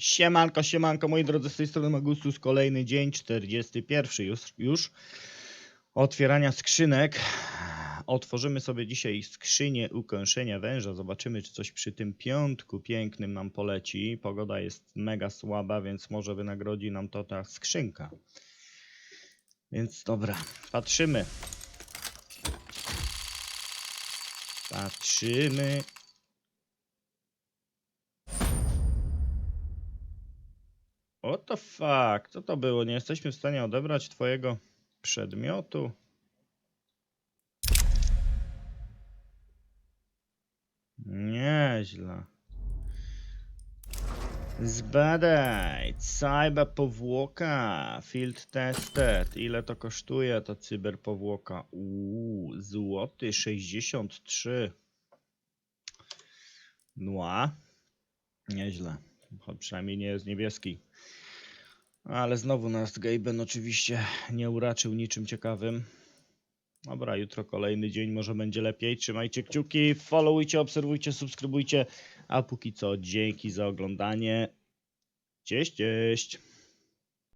Siemanko, siemanko, moi drodzy, z tej strony Magustus, kolejny dzień, 41 już, już otwierania skrzynek. Otworzymy sobie dzisiaj skrzynię ukąszenia węża, zobaczymy, czy coś przy tym piątku pięknym nam poleci. Pogoda jest mega słaba, więc może wynagrodzi nam to ta skrzynka. Więc dobra, patrzymy. Patrzymy. What the fuck? Co to było? Nie jesteśmy w stanie odebrać twojego przedmiotu? Nieźle. Zbadaj. Cyber powłoka. Field tested. Ile to kosztuje ta cyberpowłoka? Uuu, złoty 63. Nła. Nieźle. Choć Przynajmniej nie jest niebieski. Ale znowu nas Gaben oczywiście nie uraczył niczym ciekawym. Dobra, jutro kolejny dzień, może będzie lepiej. Trzymajcie kciuki, followujcie, obserwujcie, subskrybujcie. A póki co, dzięki za oglądanie. Cześć, cześć.